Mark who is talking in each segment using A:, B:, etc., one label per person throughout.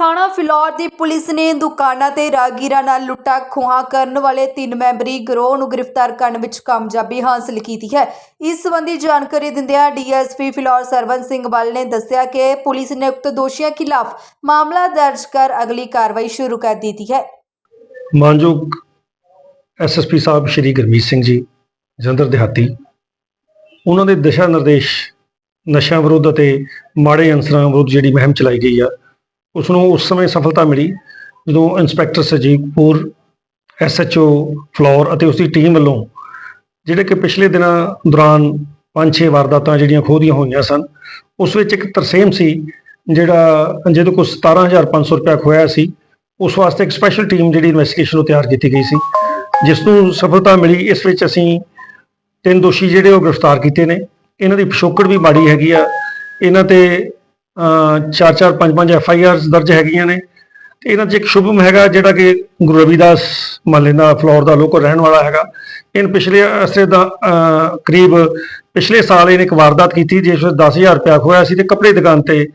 A: ਥਾਣਾ ਫਿਲੌਰ ਦੀ ਪੁਲਿਸ ਨੇ ਦੁਕਾਨਾਂ ਤੇ ਰਾਗੀਰਾਂ ਨਾਲ ਲੁੱਟਾ ਖੋਹਾਂ ਕਰਨ ਵਾਲੇ ਤਿੰਨ ਮੈਂਬਰੀ ਗਰੋਹ ਨੂੰ ਗ੍ਰਿਫਤਾਰ ਕਰਨ ਵਿੱਚ ਕਾਮਯਾਬੀ ਹਾਸਲ ਕੀਤੀ ਹੈ। ਇਸ ਸੰਬੰਧੀ ਜਾਣਕਾਰੀ ਦਿੰਦਿਆਂ ਡੀਐਸਪੀ ਫਿਲੌਰ ਸਰਵਨ ਸਿੰਘ ਬੱਲ ਨੇ ਦੱਸਿਆ ਕਿ ਪੁਲਿਸ ਨੇ ਉਕਤ ਦੋਸ਼ੀਆਂ ਖਿਲਾਫ ਮਾਮਲਾ ਦਰਜ ਕਰ ਅਗਲੀ ਕਾਰਵਾਈ ਸ਼ੁਰੂ ਕਰ ਦਿੱਤੀ ਹੈ।
B: ਮਾਨਯੋਗ ਐਸਐਸਪੀ ਸਾਹਿਬ ਸ਼੍ਰੀ ਗੁਰਮੀਤ ਸਿੰਘ ਜੀ, ਜਲੰਧਰ ਦਿਹਾਤੀ। ਉਹਨਾਂ ਦੇ ਦਿਸ਼ਾ ਨਿਰਦੇਸ਼ ਨਸ਼ਿਆਂ ਵਿਰੁੱਧ ਅਤੇ ਮਾੜੇ ਅੰਸਰਾਂ ਵਿਰੁੱਧ ਜਿਹੜੀ ਮੁਹਿੰਮ ਚਲਾਈ ਗਈ ਆ ਉਸ ਨੂੰ ਉਸ ਸਮੇਂ ਸਫਲਤਾ ਮਿਲੀ ਜਦੋਂ ਇੰਸਪੈਕਟਰ ਸਜੀਵਪੁਰ ਐਸਐਚਓ ਫਲੋਰ ਅਤੇ ਉਸ ਦੀ ਟੀਮ ਵੱਲੋਂ ਜਿਹੜੇ ਕਿ ਪਿਛਲੇ ਦਿਨਾਂ ਦੌਰਾਨ ਪੰਜ ਛੇ ਵਾਰਦਾਤਾਂ ਜਿਹੜੀਆਂ ਖੋਦੀਆਂ ਹੋਈਆਂ ਸਨ, ਉਸ ਵਿੱਚ ਇੱਕ ਤਰਸੇਮ ਸੀ ਜਿਹੜਾ ਜਿਹਦੇ ਕੋਲ 17500 ਰੁਪਇਆ ਖੋਇਆ ਸੀ। ਉਸ ਵਾਸਤੇ ਇੱਕ ਸਪੈਸ਼ਲ ਟੀਮ ਜਿਹੜੀ ਇਨਵੈਸਟੀਗੇਸ਼ਨ ਨੂੰ ਤਿਆਰ ਕੀਤੀ ਗਈ ਸੀ, ਜਿਸ ਨੂੰ ਸਫਲਤਾ ਮਿਲੀ। ਇਸ ਵਿੱਚ ਅਸੀਂ ਤਿੰਨ ਦੋਸ਼ੀ ਜਿਹੜੇ ਉਹ ਗ੍ਰਿਫਤਾਰ ਕੀਤੇ ਨੇ। ਇਹਨਾਂ ਦੀ ਪਿਛੋਕੜ ਵੀ ਮਾੜੀ ਹੈਗੀ ਆ। ਇਹਨਾਂ ਤੇ ਚਾਰ ਚਾਰ ਪੰਜ ਪੰਜ ਐਫ ਆਈ ਆਰਸ ਦਰਜ ਹੈਗੀਆਂ ਨੇ। ਤੇ ਇਹਨਾਂ 'ਚ ਇੱਕ ਸ਼ੁਭਮ ਹੈਗਾ ਜਿਹੜਾ ਕਿ ਗੁਰੂ ਰਵਿਦਾਸ ਮਹੱਲੇ ਦਾ ਫਲੋਰ ਦਾ ਲੋਕਲ ਰਹਿਣ ਵਾਲਾ ਹੈਗਾ। ਇਹਨ ਪਿਛਲੇ ਅਸਰੇ ਦਾ ਕਰੀਬ ਪਿਛਲੇ ਸਾਲ ਇਹਨੇ ਇੱਕ ਵਾਰਦਾਤ ਕੀਤੀ ਜਿਸ ਵਿੱਚ 10000 ਰੁਪਇਆ ਖੋਇਆ ਸੀ ਤੇ ਕੱਪੜੇ ਦੁਕਾਨ ਤੇ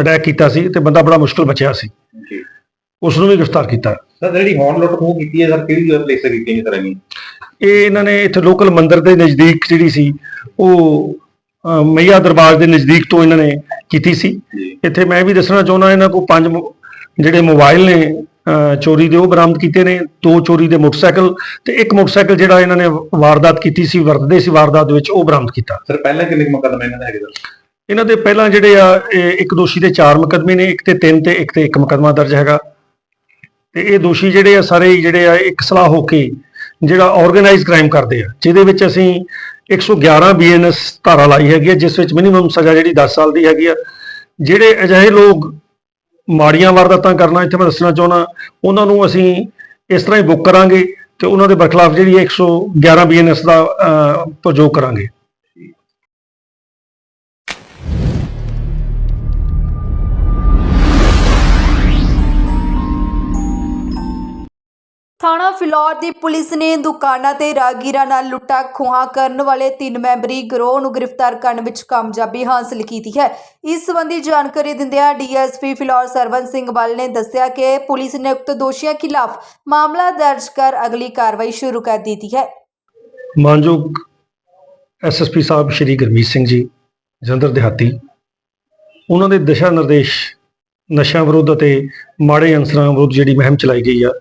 B: ਅਟੈਕ ਕੀਤਾ ਸੀ ਤੇ ਬੰਦਾ ਬੜਾ ਮੁਸ਼ਕਲ ਬਚਿਆ ਸੀ।
C: ਜੀ।
B: ਉਸ ਨੂੰ ਵੀ ਗ੍ਰਿਫਤਾਰ ਕੀਤਾ।
C: ਸਰ ਜਿਹੜੀ ਹੌਰਨ ਲੁੱਟ ਖੋਹ ਕੀਤੀ ਹੈ ਸਰ ਕਿਹੜੀ ਜਗ੍ਹਾ ਪਲੇਸ ਕੀਤੀ ਹੈ ਸਰ
B: ਇਹ ਇਹਨਾਂ ਨੇ ਇੱਥੇ ਲੋਕਲ ਮੰਦਿਰ ਦੇ ਨਜ਼ਦੀਕ ਜਿਹੜੀ ਸੀ ਉਹ ਮਈਆ ਦਰਬਾਰ ਦੇ ਨਜ਼ਦੀਕ ਤੋਂ ਇਹਨਾਂ ਨੇ ਕੀਤੀ ਸੀ। ਇੱਥੇ ਮੈਂ ਵੀ ਦੱਸਣਾ ਚਾਹੁੰਦਾ ਇਹਨਾਂ ਕੋਲ ਪੰਜ ਜਿਹੜੇ ਮੋਬਾਈਲ ਨੇ ਚੋਰੀ ਦੇ ਉਹ ਬਰਾਮਦ ਕੀਤੇ ਨੇ ਦੋ ਚੋਰੀ ਦੇ ਮੋਟਰਸਾਈਕਲ ਤੇ ਇੱਕ ਮੋਟਰਸਾਈਕਲ ਜਿਹੜਾ ਇਹਨਾਂ ਨੇ ਵਾਰਦਾਤ ਕੀਤੀ ਸੀ ਵਰਤਦੇ ਸੀ ਵਾਰਦਾਤ ਵਿੱਚ ਉਹ ਬਰਾਮਦ ਕੀਤਾ।
C: ਸਰ ਪਹਿਲਾਂ ਕਿੰਨੇ ਮੁਕੱਦਮੇ ਇਹਨਾਂ ਦੇ ਹੈਗੇ ਸਰ?
B: ਇਹਨਾਂ ਦੇ ਪਹਿਲਾਂ ਜਿਹੜੇ ਆ ਇੱਕ ਦੋਸ਼ੀ ਦੇ ਚਾਰ ਮੁਕੱਦਮੇ ਨੇ ਇੱਕ ਤੇ ਤਿੰਨ ਤੇ ਇੱਕ ਤੇ ਇੱਕ ਮੁਕੱਦਮਾ ਦਰਜ ਹੈਗਾ। ਤੇ ਇਹ ਦੋਸ਼ੀ ਜਿਹੜੇ ਆ ਸਾਰੇ ਜਿਹੜੇ ਆ ਇੱਕ ਸਲਾਹ ਹੋ ਕੇ ਜਿਹੜਾ ਆਰਗੇਨਾਈਜ਼ ਕ੍ਰਾਈਮ ਕਰਦੇ ਆ ਜਿਹਦੇ ਵਿੱਚ ਅਸੀਂ 111 ਬੀਐਨਐਸ ਧਾਰਾ ਲਾਈ ਹੈਗੀ ਆ ਜਿਸ ਵਿੱਚ ਮਿਨੀਮਮ ਸਜ਼ਾ ਜਿਹੜੀ 10 ਸਾਲ ਦੀ ਹੈਗੀ ਆ। ਜਿਹੜੇ ਅਜਿਹੇ ਲੋਕ ਮਾੜੀਆਂ ਵਾਰਦਾਤਾਂ ਕਰਨਾ ਇੱਥੇ ਮੈਂ ਦੱਸਣਾ ਚਾਹੁੰਦਾ ਉਹਨਾਂ ਨੂੰ ਅਸੀਂ ਇਸ ਤਰ੍ਹਾਂ ਹੀ ਬੁੱਕ ਕਰਾਂਗੇ ਤੇ ਉਹਨਾਂ ਦੇ ਬਰਖਲਾਫ ਜਿਹੜੀ ਹੈ 111 ਬੀਐਨਐਸ ਦਾ ਅਹ, ਪ੍ਰਯੋਗ ਕਰਾਂਗੇ।
A: ਥਾਣਾ ਫਿਲੌਰ ਦੀ ਪੁਲਿਸ ਨੇ ਦੁਕਾਨਾਂ ਤੇ ਰਾਗੀਰਾਂ ਨਾਲ ਲੁੱਟਾ ਖੋਹਾਂ ਕਰਨ ਵਾਲੇ ਤਿੰਨ ਮੈਂਬਰੀ ਗਰੋਹ ਨੂੰ ਗ੍ਰਿਫਤਾਰ ਕਰਨ ਵਿੱਚ ਕਾਮਯਾਬੀ ਹਾਸਲ ਕੀਤੀ ਹੈ। ਇਸ ਸੰਬੰਧੀ ਜਾਣਕਾਰੀ ਦਿੰਦਿਆਂ ਡੀਐਸਪੀ ਫਿਲੌਰ ਸਰਵਨ ਸਿੰਘ ਬੱਲ ਨੇ ਦੱਸਿਆ ਕਿ ਪੁਲਿਸ ਨੇ ਉਕਤ ਦੋਸ਼ੀਆਂ ਖਿਲਾਫ ਮਾਮਲਾ ਦਰਜ ਕਰ ਅਗਲੀ ਕਾਰਵਾਈ ਸ਼ੁਰੂ ਕਰ ਦਿੱਤੀ ਹੈ।
B: ਮਾਨਯੋਗ ਐਸਐਸਪੀ ਸਾਹਿਬ ਸ਼੍ਰੀ ਗੁਰਮੀਤ ਸਿੰਘ ਜੀ, ਜਲੰਧਰ ਦਿਹਾਤੀ। ਉਹਨਾਂ ਦੇ ਦਿਸ਼ਾ ਨਿਰਦੇਸ਼ ਨਸ਼ਿਆਂ ਵਿਰੁੱਧ ਅਤੇ ਮਾੜੇ ਅੰਸਰਾਂ ਵਿਰੁੱਧ ਜਿਹੜੀ ਮੁਹਿੰਮ ਚਲਾਈ ਗਈ ਆ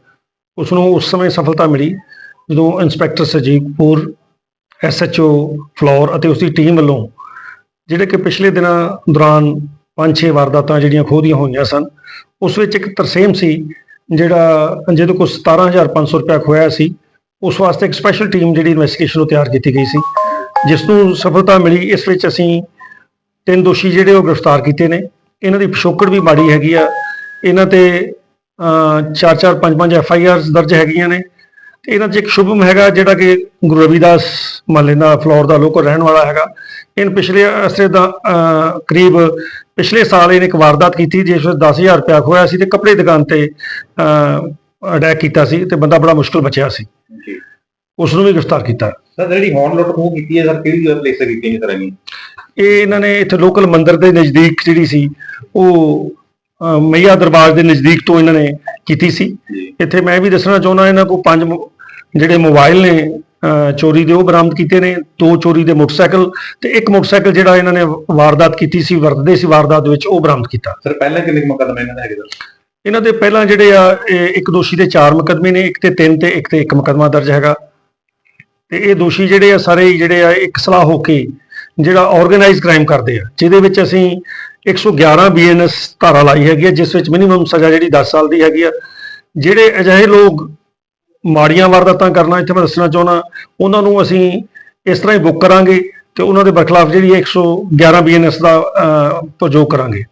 B: ਉਸ ਨੂੰ ਉਸ ਸਮੇਂ ਸਫਲਤਾ ਮਿਲੀ ਜਦੋਂ ਇੰਸਪੈਕਟਰ ਸਜੀਵ ਸਜੀਵਪੁਰ ਐਸਐਚਓ ਫਲੋਰ ਅਤੇ ਉਸ ਦੀ ਟੀਮ ਵੱਲੋਂ ਜਿਹੜੇ ਕਿ ਪਿਛਲੇ ਦਿਨਾਂ ਦੌਰਾਨ ਪੰਜ ਛੇ ਵਾਰਦਾਤਾਂ ਜਿਹੜੀਆਂ ਖੋਦੀਆਂ ਹੋਈਆਂ ਸਨ, ਉਸ ਵਿੱਚ ਇੱਕ ਤਰਸੇਮ ਸੀ ਜਿਹੜਾ ਜਿਹਦੇ ਕੋਲ 17500 ਰੁਪਇਆ ਖੋਇਆ ਸੀ। ਉਸ ਵਾਸਤੇ ਇੱਕ ਸਪੈਸ਼ਲ ਟੀਮ ਜਿਹੜੀ ਇਨਵੈਸਟੀਗੇਸ਼ਨ ਨੂੰ ਤਿਆਰ ਕੀਤੀ ਗਈ ਸੀ ਜਿਸ ਨੂੰ ਸਫਲਤਾ ਮਿਲੀ। ਇਸ ਵਿੱਚ ਅਸੀਂ ਤਿੰਨ ਦੋਸ਼ੀ ਜਿਹੜੇ ਉਹ ਗ੍ਰਿਫਤਾਰ ਕੀਤੇ ਨੇ। ਇਹਨਾਂ ਦੀ ਪਿਛੋਕੜ ਵੀ ਮਾੜੀ ਹੈਗੀ ਆ। ਇਹਨਾਂ ਤੇ ਚਾਰ ਚਾਰ ਪੰਜ ਪੰਜ ਐਫ ਆਈ ਆਰਸ ਦਰਜ ਹੈਗੀਆਂ ਨੇ ਤੇ ਇਹਨਾਂ 'ਚ ਇੱਕ ਸ਼ੁਭਮ ਹੈਗਾ ਜਿਹੜਾ ਕਿ ਗੁਰੂ ਰਵਿਦਾਸ ਮਹੱਲੇ ਦਾ ਫਲੋਰ ਦਾ ਲੋਕਲ ਰਹਿਣ ਵਾਲਾ ਹੈਗਾ। ਇਹਨ ਪਿਛਲੇ ਅਸਰੇ ਦਾ ਕਰੀਬ ਪਿਛਲੇ ਸਾਲ ਇਹਨੇ ਇੱਕ ਵਾਰਦਾਤ ਕੀਤੀ ਜਿਸ ਵਿੱਚ 10000 ਰੁਪਇਆ ਖੋਇਆ ਸੀ ਤੇ ਕੱਪੜੇ ਦੁਕਾਨ ਤੇ ਅਟੈਕ ਕੀਤਾ ਸੀ ਤੇ ਬੰਦਾ ਬੜਾ ਮੁਸ਼ਕਲ ਬਚਿਆ ਸੀ।
C: ਜੀ।
B: ਉਸ ਨੂੰ ਵੀ ਗ੍ਰਿਫਤਾਰ ਕੀਤਾ।
C: ਸਰ ਜਿਹੜੀ ਹੌਰਨ ਲੁੱਟ ਖੋਹ ਕੀਤੀ ਹੈ ਸਰ ਕਿਹੜੀ ਜਗ੍ਹਾ ਪਲੇਸ ਕੀਤੀ ਹੈ ਸਰ
B: ਇਹ ਇਹਨਾਂ ਨੇ ਇੱਥੇ ਲੋਕਲ ਮੰਦਿਰ ਦੇ ਨਜ਼ਦੀਕ ਜਿਹੜੀ ਸੀ ਉਹ ਮਈਆ ਦਰਬਾਰ ਦੇ ਨਜ਼ਦੀਕ ਤੋਂ ਇਹਨਾਂ ਨੇ ਕੀਤੀ ਸੀ। ਇੱਥੇ ਮੈਂ ਵੀ ਦੱਸਣਾ ਚਾਹੁੰਦਾ ਇਹਨਾਂ ਕੋਲ ਪੰਜ ਜਿਹੜੇ ਮੋਬਾਈਲ ਨੇ ਚੋਰੀ ਦੇ ਉਹ ਬਰਾਮਦ ਕੀਤੇ ਨੇ। ਦੋ ਚੋਰੀ ਦੇ ਮੋਟਰਸਾਈਕਲ ਤੇ ਇੱਕ ਮੋਟਰਸਾਈਕਲ ਜਿਹੜਾ ਇਹਨਾਂ ਨੇ ਵਾਰਦਾਤ ਕੀਤੀ ਸੀ ਵਰਤਦੇ ਸੀ ਵਾਰਦਾਤ ਦੇ ਵਿੱਚ ਉਹ ਬਰਾਮਦ ਕੀਤਾ।
C: ਸਰ ਪਹਿਲਾਂ ਕਿੰਨੇ ਮੁਕੱਦਮੇ ਇਹਨਾਂ ਦੇ ਹੈਗੇ ਸਰ?
B: ਇਹਨਾਂ ਦੇ ਪਹਿਲਾਂ ਜਿਹੜੇ ਆ ਇੱਕ ਦੋਸ਼ੀ ਦੇ ਚਾਰ ਮੁਕੱਦਮੇ ਨੇ ਇੱਕ ਤੇ ਤਿੰਨ ਤੇ ਇੱਕ ਤੇ ਇੱਕ ਮੁਕੱਦਮਾ ਦਰਜ ਹੈਗਾ। ਤੇ ਇਹ ਦੋਸ਼ੀ ਜਿਹੜੇ ਆ ਸਾਰੇ ਜਿਹੜੇ ਆ ਇੱਕ ਸਲਾਹ ਹੋ ਕੇ ਜਿਹੜਾ ਆਰਗੇਨਾਈਜ਼ ਕ੍ਰਾਈਮ ਕਰਦੇ ਆ ਜਿਹਦੇ ਵਿੱਚ ਅਸੀਂ 111 ਬੀਐਨਐਸ ਧਾਰਾ ਲਾਈ ਹੈਗੀ ਹੈ, ਜਿਸ ਵਿੱਚ ਮਿਨੀਮਮ ਸਜ਼ਾ ਜਿਹੜੀ 10 ਸਾਲ ਦੀ ਹੈਗੀ ਆ। ਜਿਹੜੇ ਅਜਿਹੇ ਲੋਕ ਮਾੜੀਆਂ ਵਾਰਦਾਤਾਂ ਕਰਨਾ, ਇੱਥੇ ਮੈਂ ਦੱਸਣਾ ਚਾਹੁੰਦਾ, ਉਹਨਾਂ ਨੂੰ ਅਸੀਂ ਇਸ ਤਰ੍ਹਾਂ ਹੀ ਬੁੱਕ ਕਰਾਂਗੇ ਤੇ ਉਹਨਾਂ ਦੇ ਬਰਖਲਾਫ ਜਿਹੜੀ ਹੈ 111 ਬੀਐਨਐਸ ਦਾ ਪ੍ਰਯੋਗ ਕਰਾਂਗੇ।